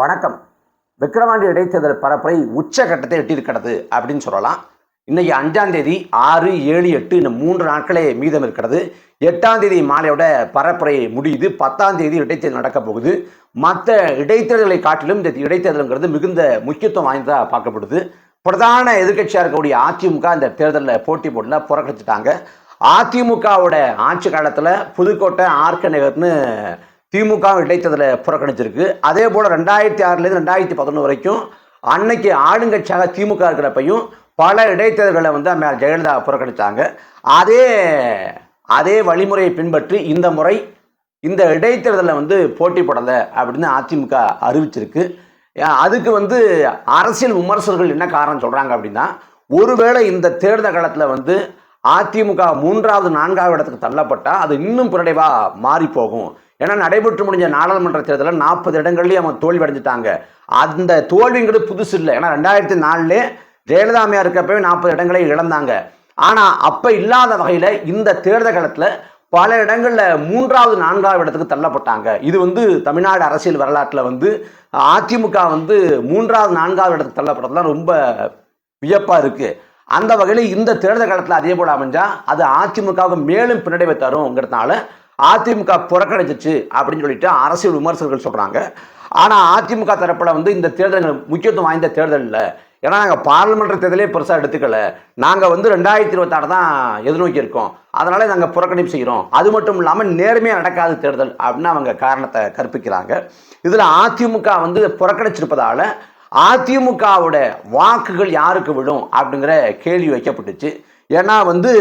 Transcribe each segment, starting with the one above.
வணக்கம். விக்ரவாண்டி இடைத்தேர்தல் பரப்புரை உச்சகட்டத்தை எட்டியிருக்கிறது அப்படின்னு சொல்லலாம். இன்னைக்கு அஞ்சாம் தேதி ஆறு ஏழு எட்டு இந்த மூன்று நாட்களே மீதம் இருக்கிறது. எட்டாம் தேதி மாலையோட பரப்புரை முடியுது. பத்தாம் தேதி இடைத்தேர்தல் நடக்க போகுது. மற்ற இடைத்தேர்தலை காட்டிலும் இந்த இடைத்தேர்தலுங்கிறது மிகுந்த முக்கியத்துவம் வாய்ந்ததாக பார்க்கப்படுது. பிரதான எதிர்க்கட்சியாக இருக்கக்கூடிய அதிமுக இந்த தேர்தலில் போட்டி போடல புறக்கணிச்சிட்டாங்க. அதிமுகவோட ஆட்சி காலத்தில் புதுக்கோட்டை ஆர்க நகர்னு திமுக இடைத்தேர்தலை புறக்கணிச்சிருக்கு. அதே போல் ரெண்டாயிரத்தி ஆறுலேருந்து ரெண்டாயிரத்தி பதினொன்று வரைக்கும் அன்னைக்கு ஆளுங்கட்சியாக திமுக இருக்கிறப்பையும் பல இடைத்தேர்தல்களை வந்து அம்மா ஜெயலலிதா புறக்கணித்தாங்க. அதே அதே வழிமுறையை பின்பற்றி இந்த முறை இந்த இடைத்தேர்தலில் வந்து போட்டி போடலை அப்படின்னு அதிமுக அறிவிச்சிருக்கு. அதுக்கு வந்து அரசியல் விமர்சகர்கள் என்ன காரணம் சொல்கிறாங்க அப்படின்னா ஒருவேளை இந்த தேர்தல் காலத்தில் வந்து அதிமுக மூன்றாவது நான்காவது இடத்துக்கு தள்ளப்பட்டால் அது இன்னும் பின்னடைவாக மாறி போகும் ஏன்னா நடைபெற்று முடிஞ்ச நாடாளுமன்ற தேர்தலில் நாற்பது இடங்கள்லேயும் அவங்க தோல்வி அடைஞ்சிட்டாங்க. அந்த தோல்விங்கிறது புதுசு இல்லை. ஏன்னா ரெண்டாயிரத்தி நாலுலே ஜெயலலிதாமையாக இருக்கப்பவே நாற்பது இடங்களை இழந்தாங்க. ஆனால் அப்போ இல்லாத வகையில் இந்த தேர்தல் காலத்தில் பல இடங்களில் மூன்றாவது நான்காவது இடத்துக்கு தள்ளப்பட்டாங்க. இது வந்து தமிழ்நாடு அரசியல் வரலாற்றில் வந்து அதிமுக வந்து மூன்றாவது நான்காவது இடத்துக்கு தள்ளப்பட்டதுலாம் ரொம்ப வியப்பாக இருக்குது அந்த வகையில் இந்த தேர்தல் காலத்தில் அதே போல் அமைஞ்சால் அது அதிமுகவுக்கு மேலும் பின்னடைவை தரும்ங்கிறதுனால அதிமுக புறக்கணிச்சிச்சு அப்படின்னு சொல்லிட்டு அரசியல் விமர்சகர்கள் சொல்கிறாங்க ஆனால் அதிமுக தரப்பில் வந்து இந்த தேர்தல் முக்கியத்துவம் வாய்ந்த தேர்தல் இல்லை. ஏன்னா நாங்கள் பார்லிமெண்ட் தேர்தலே பெருசாக எடுத்துக்கல. நாங்கள் வந்து ரெண்டாயிரத்தி இருபத்தாறு தான் எதிர்நோக்கி இருக்கோம். அதனால் நாங்கள் புறக்கணிப்பு செய்கிறோம் அது மட்டும் இல்லாமல் நேர்மையாக நடக்காத தேர்தல் அப்படின்னு அவங்க காரணத்தை கற்பிக்கிறாங்க. இதில் அதிமுக வந்து புறக்கணிச்சிருப்பதால் அதிமுகவோட வாக்குகள் யாருக்கு விழும் அப்படிங்கிற கேள்வி வைக்கப்பட்டுச்சு. ஏன்னா வந்து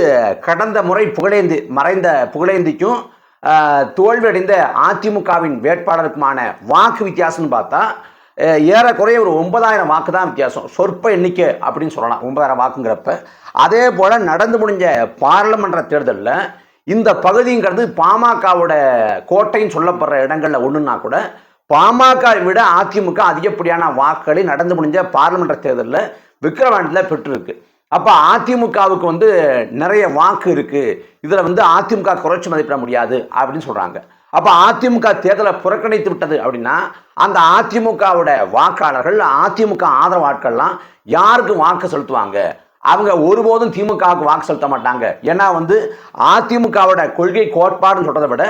கடந்த முறை புகழேந்தி மறைந்த புகழேந்திக்கும் தோல்வியடைந்த அதிமுகவின் வேட்பாளருக்குமான வாக்கு வித்தியாசம்னு பார்த்தா ஏறக்குறைய ஒரு ஒன்பதாயிரம் வாக்கு தான் வித்தியாசம். சொற்ப எண்ணிக்கை அப்படின்னு சொல்லலாம் ஒன்பதாயிரம் வாக்குங்கிறப்ப. அதே போல் நடந்து முடிஞ்ச பாராளுமன்ற தேர்தலில் இந்த பகுதிங்கிறது பாமகவோட கோட்டைன்னு சொல்லப்படுற இடங்களில் ஒன்றுனா கூட பாமகவை விட அதிமுக அதிகப்படியான வாக்குகளை நடந்து முடிஞ்ச பாராளுமன்ற தேர்தலில் விக்கிரவாண்டில் பெற்றிருக்கு. அப்போ அதிமுகவுக்கு வந்து நிறைய வாக்கு இருக்குது இதில் வந்து அதிமுக குறைச்சி மதிப்பிட முடியாது அப்படின்னு சொல்கிறாங்க அப்போ அதிமுக தேர்தலை புறக்கணித்து விட்டது அப்படின்னா அந்த அதிமுகவோட வாக்காளர்கள் அதிமுக ஆதரவு ஆட்கள்லாம் யாருக்கு வாக்கு செலுத்துவாங்க? அவங்க ஒருபோதும் திமுகவுக்கு வாக்கு செலுத்த மாட்டாங்க. ஏன்னா வந்து அதிமுகவோட கொள்கை கோட்பாடுன்னு சொல்கிறத விட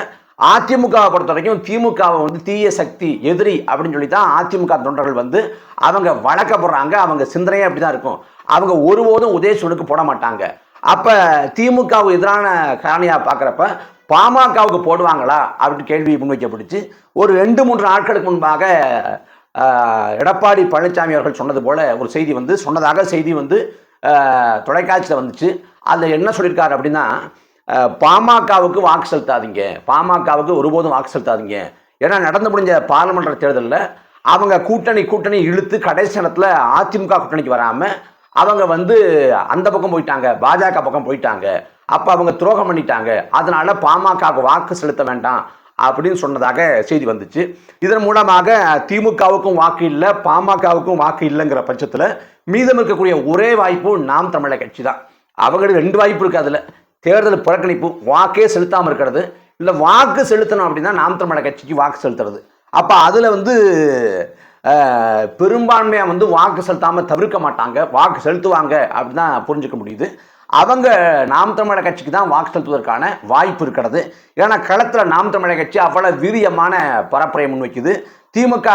அதிமுகவை பொறுத்த வரைக்கும் திமுகவை வந்து தீய சக்தி எதிரி அப்படின்னு சொல்லி தான் அதிமுக தொண்டர்கள் வந்து அவங்க வழக்கப்படுறாங்க. அவங்க சிந்தனையே அப்படி தான் இருக்கும். அவங்க ஒருபோதும் உதயசூனுக்கு போட மாட்டாங்க. அப்போ திமுகவுக்கு எதிரான காரணியாக பார்க்குறப்ப பாமகவுக்கு போடுவாங்களா? அப்படின்னு கேள்வி முன்வைக்கப்பட்டுச்சு. ஒரு ரெண்டு மூன்று நாட்களுக்கு முன்பாக எடப்பாடி பழனிசாமி அவர்கள் சொன்னது போல் ஒரு செய்தி வந்து சொன்னதாக செய்தி வந்து தொலைக்காட்சியில் வந்துச்சு. அதில் என்ன சொல்லியிருக்காரு அப்படின்னா பாமகவுக்கு வாக்கு செலுத்தாதீங்க. பாமகவுக்கு ஒருபோதும் வாக்கு செலுத்தாதீங்க. ஏன்னா நடந்து முடிஞ்ச பாராளுமன்ற தேர்தலில் அவங்க கூட்டணி கூட்டணி இழுத்து கடைசி நேரத்தில் அதிமுக கூட்டணிக்கு வராமல் அவங்க வந்து அந்த பக்கம் போயிட்டாங்க பாஜக பக்கம் போயிட்டாங்க. அப்போ அவங்க துரோகம் பண்ணிட்டாங்க. அதனால பாமகவுக்கு வாக்கு செலுத்த வேண்டாம் அப்படின்னு சொன்னதாக செய்தி வந்துச்சு. இதன் மூலமாக திமுகவுக்கும் வாக்கு இல்லை பாமகவுக்கும் வாக்கு இல்லைங்கிற பட்சத்தில் மீதம் இருக்கக்கூடிய ஒரே வாய்ப்பு நாம் தமிழக கட்சி தான். அவங்களுக்கு ரெண்டு வாய்ப்பு இருக்குது அதில். தேர்தல் புறக்கணிப்பு வாக்கே செலுத்தாமல் இருக்கிறது. இல்லை வாக்கு செலுத்தணும் அப்படின்னா நாம் தமிழக கட்சிக்கு வாக்கு செலுத்துறது. அப்போ அதில் வந்து பெரும்பான்மையாக வந்து வாக்கு செலுத்தாமல் தவிர்க்க மாட்டாங்க. வாக்கு செலுத்துவாங்க. அப்படின்னு தான் புரிஞ்சுக்க முடியுது. அவங்க நாம் தமிழக கட்சிக்கு தான் வாக்கு செலுத்துவதற்கான வாய்ப்பு இருக்கிறது. ஏன்னா களத்தில் நாம் தமிழக கட்சி அவ்வளோ வீரியமான பரப்புரையை முன்வைக்குது. திமுக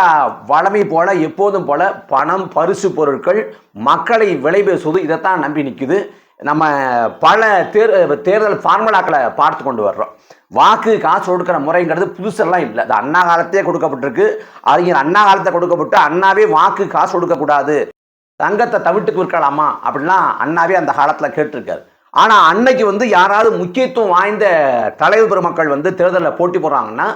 வளமை போல எப்போதும் போல பணம் பரிசு பொருட்கள் மக்களை விலைபேசுவது இதைத்தான் நம்பி நிற்குது நம்ம பல தேர் தேர்தல் ஃபார்முலாக்களை பார்த்து கொண்டு வர்றோம். வாக்கு காசு கொடுக்குற முறைங்கிறது புதுசெல்லாம் இல்லை. அது அண்ணா காலத்தையே கொடுக்கப்பட்டிருக்கு. அறிஞர் அண்ணா காலத்தை கொடுக்கப்பட்டு அண்ணாவே வாக்கு காசு கொடுக்கக்கூடாது தங்கத்தை தவிட்டுக்கு விற்கலாமா அப்படின்லாம் அண்ணாவே அந்த காலத்தில் கேட்டிருக்காரு. ஆனால் அன்னைக்கு வந்து யாராவது முக்கியத்துவம் வாய்ந்த தலைவர் பெருமக்கள் வந்து தேர்தலில் போட்டி போடுறாங்கன்னா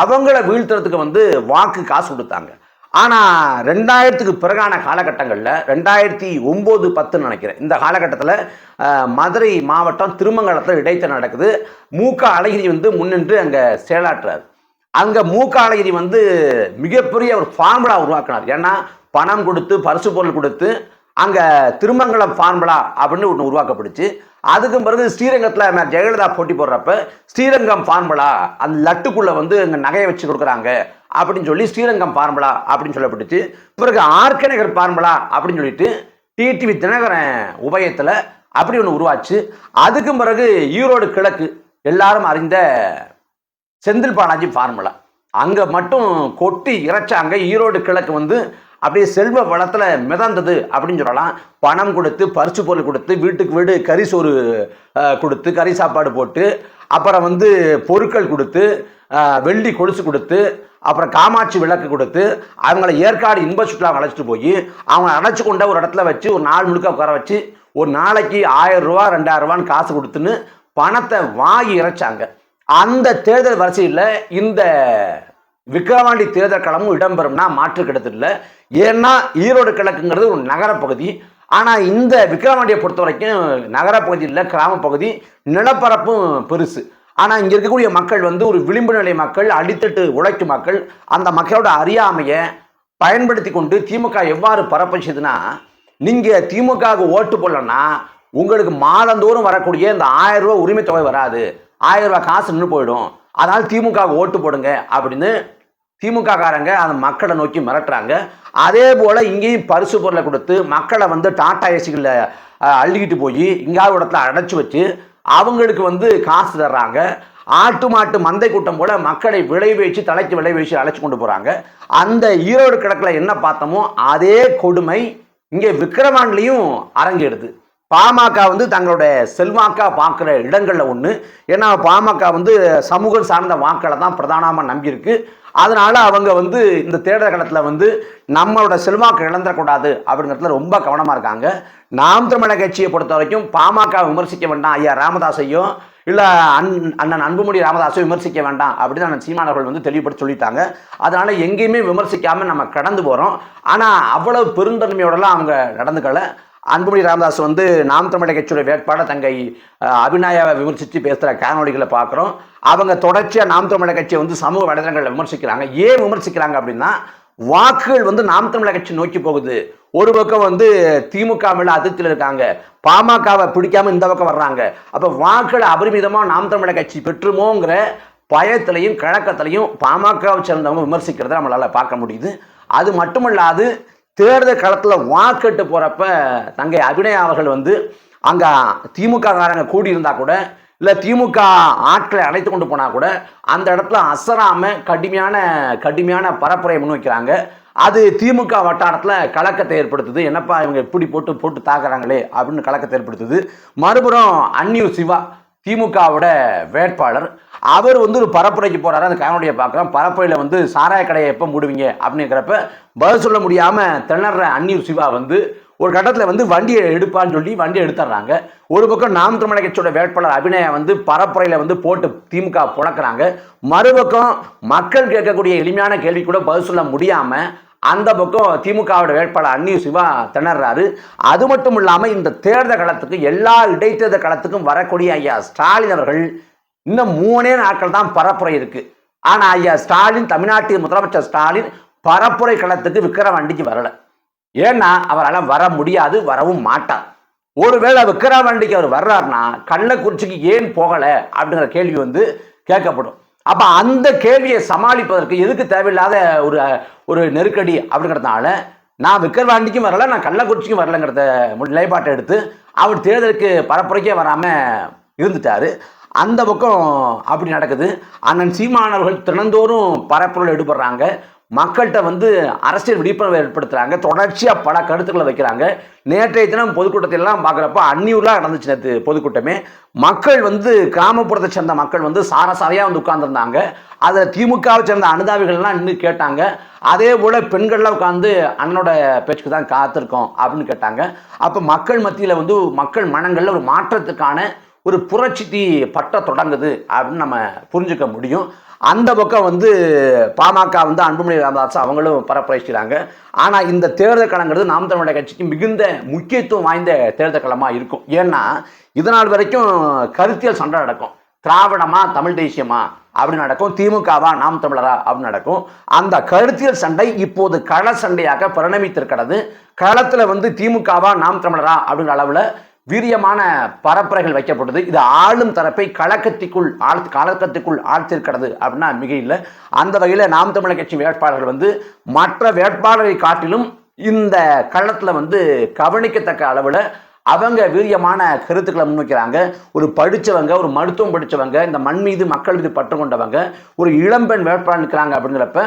அவங்கள வீழ்த்துறதுக்கு வந்து வாக்கு காசு கொடுத்தாங்க. ஆனால் ரெண்டாயிரத்துக்கு பிறகான காலகட்டங்களில் ரெண்டாயிரத்தி ஒம்பது பத்துன்னு நினைக்கிறேன் இந்த காலகட்டத்தில் மதுரை மாவட்டம் திருமங்கலத்தில் இடைத்தேர்தல் நடக்குது. மூக்க அழகிரி வந்து முன்னின்று அங்கே செயலாற்றுறார் அங்கே மூக்க அழகிரி வந்து மிகப்பெரிய ஒரு ஃபார்முலா உருவாக்கினார். ஏன்னா பணம் கொடுத்து பரிசு பொருள் கொடுத்து அங்கே திருமங்கலம் ஃபார்முலா அப்படின்னு ஒன்று உருவாக்கப்படுச்சு அதுக்கு பிறகு ஸ்ரீரங்கத்தில் ஜெயலலிதா போட்டி போடுறப்ப ஸ்ரீரங்கம் ஃபார்முலா அந்த லட்டுக்குள்ளே வந்து அங்கே நகையை வச்சு கொடுக்குறாங்க. அப்படின்னு சொல்லி ஸ்ரீரங்கம் பார்முலா அப்படின்னு சொல்லப்பட்டுச்சு. பிறகு ஆர்கே நகர் பார்முலா அப்படின்னு சொல்லிட்டு டிடிவி தினகரன் உபயத்தில் அப்படி ஒன்று உருவாச்சு. அதுக்கும் பிறகு ஈரோடு கிழக்கு எல்லாரும் அறிந்த செந்தில் பாலாஜி ஃபார்முலா அங்கே மட்டும் கொட்டி இறைச்சாங்க ஈரோடு கிழக்கு வந்து அப்படியே செல்வ வளத்தில் மிதந்தது அப்படின்னு சொல்லலாம். பணம் கொடுத்து பரிசு பொருள் கொடுத்து வீட்டுக்கு வீடு கறி சோறு கொடுத்து கறி சாப்பாடு போட்டு அப்புறம் வந்து பொருட்கள் கொடுத்து வெள்ளி கொலுசு கொடுத்து அப்புறம் காமாட்சி விளக்கு கொடுத்து அவங்கள ஏற்காடு இன்ப சுற்றுலா அழைச்சிட்டு போய் அவங்க அழைச்சி கொண்ட ஒரு இடத்துல வச்சு ஒரு நாள் முழுக்க உட்கார வச்சு ஒரு நாளைக்கு ஆயிரம் ரூபா ரெண்டாயிரம் ரூபான்னு காசு கொடுத்துன்னு பணத்தை வாங்கி இறைச்சாங்க. அந்த தேர்தல் வரிசையில் இந்த விக்கிரவாண்டி தேர்தல் களமும் இடம்பெறும்னா மாற்று கிடத்தில் ஏன்னா ஈரோடு கிழக்குங்கிறது ஒரு நகரப்பகுதி. ஆனால் இந்த விக்கிரவாண்டியை பொறுத்த வரைக்கும் நகரப்பகுதி இல்லை கிராமப்பகுதி நிலப்பரப்பும் பெருசு. ஆனால் இங்கே இருக்கக்கூடிய மக்கள் வந்து ஒரு விளிம்பு நிலை மக்கள் அடித்தட்டு உழைக்கும் மக்கள் அந்த மக்களோட அறியாமையை பயன்படுத்தி கொண்டு திமுக எவ்வாறு பரப்பிச்சதுன்னா நீங்கள் திமுகவுக்கு ஓட்டு போடலன்னா உங்களுக்கு மாதந்தோறும் வரக்கூடிய இந்த ஆயிரம் ரூபாய் உரிமை தொகை வராது. ஆயிரம் ரூபா காசு நின்று போயிடும். அதனால் திமுகவுக்கு ஓட்டு போடுங்க அப்படின்னு திமுக காரங்க அந்த மக்களை நோக்கி மிரட்டுறாங்க. அதே போல் இங்கேயும் பரிசு பொருளை கொடுத்து மக்களை வந்து டாட்டா ஏசிகளில் அள்ளிக்கிட்டு போய் இங்காவது இடத்துல அடைச்சி வச்சு அவங்களுக்கு வந்து காசு தர்றாங்க. ஆட்டு மாட்டு மந்தை கூட்டம் போல மக்களை விளைவேச்சு தலைக்கு விளைவிச்சு அழைச்சி கொண்டு போகிறாங்க அந்த ஈரோடு கிழக்கில் என்ன பார்த்தோமோ அதே கொடுமை இங்கே விக்கிரவாண்டிலையும் அரங்கேறுது. பாமக வந்து தங்களோட செல்வாக்கா பார்க்குற இடங்களில் ஒன்று ஏன்னா பாமக வந்து சமூகம் சார்ந்த வாக்களை தான் பிரதானமாக நம்பியிருக்கு. அதனால் அவங்க வந்து இந்த தேர்தல் களத்தில் வந்து நம்மளோட செல்வாக்கு இழந்துடக்கூடாது அப்படிங்கிறதுல ரொம்ப கவனமாக இருக்காங்க. நாம் தமிழக கட்சியை பொறுத்த வரைக்கும் பாமக விமர்சிக்க வேண்டாம். ஐயா ராமதாஸையும் இல்லை அன் அண்ணன் அன்புமணி ராமதாஸை விமர்சிக்க வேண்டாம் அப்படின்னு அண்ணன் சீமானவர்கள் வந்து தெளிவுபடுத்தி சொல்லிட்டாங்க. அதனால் எங்கேயுமே விமர்சிக்காமல் நம்ம கடந்து போகிறோம் ஆனால் அவ்வளவு பெருந்தன்மையோடலாம் அவங்க நடந்துக்கலை. அன்புமணி ராமதாஸ் வந்து நாம் தமிழக கட்சியோட வேட்பாளர் தங்கை அபிநாயாவை விமர்சித்து பேசுகிற காணொளிகளை பார்க்குறோம். அவங்க தொடர்ச்சியாக நாம் தமிழக கட்சியை வந்து சமூக வலைதளங்களில் விமர்சிக்கிறாங்க. ஏன் விமர்சிக்கிறாங்க அப்படின்னா வாக்குகள் வந்து நாம் தமிழக கட்சி நோக்கி போகுது. ஒரு பக்கம் வந்து திமுக மேல அதிருப்தியில் இருக்காங்க. பாமகவை பிடிக்காம இந்த பக்கம் வர்றாங்க. அப்போ வாக்குகளை அபரிமிதமாக நாம் தமிழக கட்சி பெற்றுமோங்கிற பயத்திலையும் கழக்கத்திலையும் பாமகவை சேர்ந்தவங்க விமர்சிக்கிறத நம்மளால் பார்க்க முடியுது. அது மட்டுமல்லாது தேர்தல் களத்தில் வாக்கெட்டு போகிறப்ப தங்கை அபிநயா அவர்கள் வந்து அங்கே திமுக காரங்க கூடியிருந்தா கூட இல்லை திமுக ஆட்களை அழைத்து கொண்டு போனால் கூட அந்த இடத்துல அசராமல் கடுமையான கடுமையான பரப்புரையை முன்வைக்கிறாங்க. அது திமுக வட்டாரத்தில் கலக்கத்தை ஏற்படுத்துது. என்னப்பா இவங்க இப்படி போட்டு போட்டு தாக்குறாங்களே அப்படின்னு கலக்கத்தை ஏற்படுத்துது. மறுபுறம் அந்நியூ சிவா திமுகவோட வேட்பாளர். அவர் வந்து ஒரு பரப்புரைக்கு போறாரு அந்த காணொலியை பார்க்குறோம். பரப்புரையில் வந்து சாராய கடையை எப்போ மூடுவீங்க? அப்படிங்கிறப்ப பதில் சொல்ல முடியாமல் திணற அந்நீர் சிவா வந்து ஒரு கட்டத்தில் வந்து வண்டியை எடுப்பான்னு சொல்லி வண்டியை எடுத்துடுறாங்க. ஒரு பக்கம் நாம் தமிழக கட்சியோட வேட்பாளர் அபிநயா வந்து பரப்புரையில் வந்து போட்டு திமுக புழக்கிறாங்க. மறுபக்கம் மக்கள் கேட்கக்கூடிய எளிமையான கேள்வி கூட பதில் சொல்ல முடியாமல் அந்த பக்கம் திமுகவோட வேட்பாளர் அன்னி சிவா திணறாரு. அது மட்டும் இல்லாமல் இந்த தேர்தல் களத்துக்கு எல்லா இடைத்தேர்தல் களத்துக்கும் வரக்கூடிய ஐயா ஸ்டாலின் அவர்கள் இன்னும் மூணே நாட்கள் தான் பரப்புரை இருக்கு. ஆனா ஐயா ஸ்டாலின் தமிழ்நாட்டின் முதலமைச்சர் ஸ்டாலின் பரப்புரை களத்துக்கு விக்கிரவாண்டிக்கு வரல. ஏன்னா அவரால் வர முடியாது வரவும் மாட்டார். ஒருவேளை விக்கிரவாண்டிக்கு அவர் வர்றாருன்னா கள்ளக்குறிச்சிக்கு ஏன் போகல அப்படிங்கிற கேள்வி வந்து கேட்கப்படும். அப்ப அந்த கேள்வியை சமாளிப்பதற்கு எதுக்கு தேவையில்லாத ஒரு ஒரு நெருக்கடி அப்படிங்கிறதுனால நான் விக்கிரவாண்டிக்கும் வரல நான் கள்ளக்குறிச்சிக்கும் வரலங்கிறத மு- நிலைப்பாட்டை எடுத்து அவர் தேர்தலுக்கு பரப்புரைக்கே வராம இருந்துட்டாரு. அந்த பக்கம் அப்படி நடக்குது. அண்ணன் சீமானவர்கள் தினந்தோறும் பரப்புரையில் ஈடுபடுறாங்க. மக்கள்கிட்ட வந்து அரசியல் விழிப்புணர்வு ஏற்படுத்துகிறாங்க தொடர்ச்சியாக பல கருத்துக்களை வைக்கிறாங்க. நேற்றைய தினம் பொதுக்கூட்டத்தையெல்லாம் பார்க்குறப்ப அந்நியூர்லாம் நடந்துச்சு நேற்று பொதுக்கூட்டமே. மக்கள் வந்து கிராமப்புறத்தை சேர்ந்த மக்கள் வந்து சாரசாரையாக வந்து உட்கார்ந்துருந்தாங்க. அதில் திமுகவை சேர்ந்த அனுதாபிகள்லாம் நின்று கேட்டாங்க. அதே போல் பெண்கள்லாம் உட்காந்து அண்ணனோட பேச்சுக்கு தான் காத்திருக்கோம் அப்படின்னு கேட்டாங்க. அப்போ மக்கள் மத்தியில் வந்து மக்கள் மனங்களில் ஒரு மாற்றத்துக்கான ஒரு புரட்சி தீ பட்ட தொடங்குது அப்படின்னு நம்ம புரிஞ்சுக்க முடியும். அந்த பக்கம் வந்து பாமக வந்து அன்புமணி ராமதாஸ் அவங்களும் பரப்புரைக்கிறாங்க ஆனால் இந்த தேர்தல் களங்கிறது நாம் தமிழக கட்சிக்கு மிகுந்த முக்கியத்துவம் வாய்ந்த தேர்தல் களமாக இருக்கும். ஏன்னா இதனால் வரைக்கும் கருத்தியல் சண்டை நடக்கும். திராவிடமா தமிழ் தேசியமா அப்படின்னு நடக்கும். திமுகவா நாம் தமிழரா அப்படின்னு நடக்கும். அந்த கருத்தியல் சண்டை இப்போது கள சண்டையாக பரிணமித்திருக்கிறது. களத்தில் வந்து திமுகவா நாம் தமிழரா அப்படிங்கிற அளவில் வீரியமான பரப்புரைகள் வைக்கப்பட்டது. இது ஆளும் தரப்பை கலக்கத்திற்குள் ஆழ் கலக்கத்துக்குள் ஆழ்த்திருக்கிறது அப்படின்னா மிக இல்லை. அந்த வகையில் நாம் தமிழர் கட்சி வேட்பாளர்கள் வந்து மற்ற வேட்பாளரை காட்டிலும் இந்த களத்தில் வந்து கவனிக்கத்தக்க அளவில் அவங்க வீரியமான கருத்துக்களை முன்வைக்கிறாங்க. ஒரு படித்தவங்க ஒரு மருத்துவம் படித்தவங்க இந்த மண் மீது மக்கள் மீது பற்று கொண்டவங்க ஒரு இளம்பெண் வேட்பாளர் நிற்கிறாங்க அப்படிங்கிறப்ப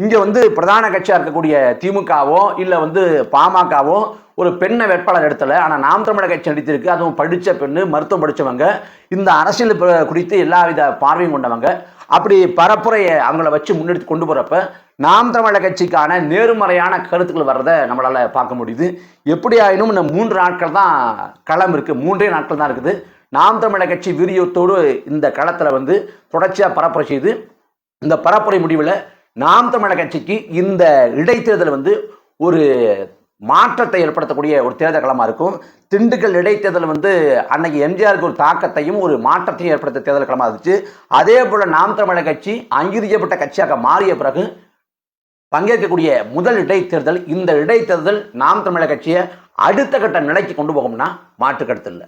இங்கே வந்து பிரதான கட்சியாக இருக்கக்கூடிய திமுகவோ இல்லை வந்து பாமகவோ ஒரு பெண்ணை வேட்பாளர் எடுத்தல. ஆனால் நாம் தமிழக கட்சி நடித்திருக்கு. அதுவும் படித்த பெண்ணு மருத்துவம் படித்தவங்க இந்த அரசியல் ப- குறித்து எல்லாவித பார்வையும் கொண்டவங்க. அப்படி பரப்புரையை அவங்கள வச்சு முன்னெடுத்து கொண்டு போகிறப்ப நாம் தமிழக கட்சிக்கான நேர்மறையான கருத்துக்கள் வர்றதை நம்மளால் பார்க்க முடியுது. எப்படியாயினும் இந்த மூன்று நாட்கள் தான் களம் இருக்குது மூன்றே நாட்கள் தான் இருக்குது. நாம் தமிழக கட்சி வீரியத்தோடு இந்த களத்தில் வந்து தொடர்ச்சியாக பரப்புரை செய்து இந்த பரப்புரை முடிவில் நாம் தமிழர் கட்சிக்கு இந்த இடைத்தேர்தல் வந்து ஒரு மாற்றத்தை ஏற்படுத்தக்கூடிய ஒரு தேர்தல் களமாக இருக்கும். திண்டுக்கல் இடைத்தேர்தல் வந்து அன்னைக்கு எம்ஜிஆருக்கு ஒரு தாக்கத்தையும் ஒரு மாற்றத்தையும் ஏற்படுத்த தேர்தல் களமாக இருந்துச்சு. அதே போல் நாம் தமிழர் கட்சி அங்கீகரிக்கப்பட்ட கட்சியாக மாறிய பிறகு பங்கேற்கக்கூடிய முதல் இடைத்தேர்தல் இந்த இடைத்தேர்தல் நாம் தமிழர் கட்சியை அடுத்த கட்ட நிலைக்கு கொண்டு போகும்னா மாற்று இல்லை.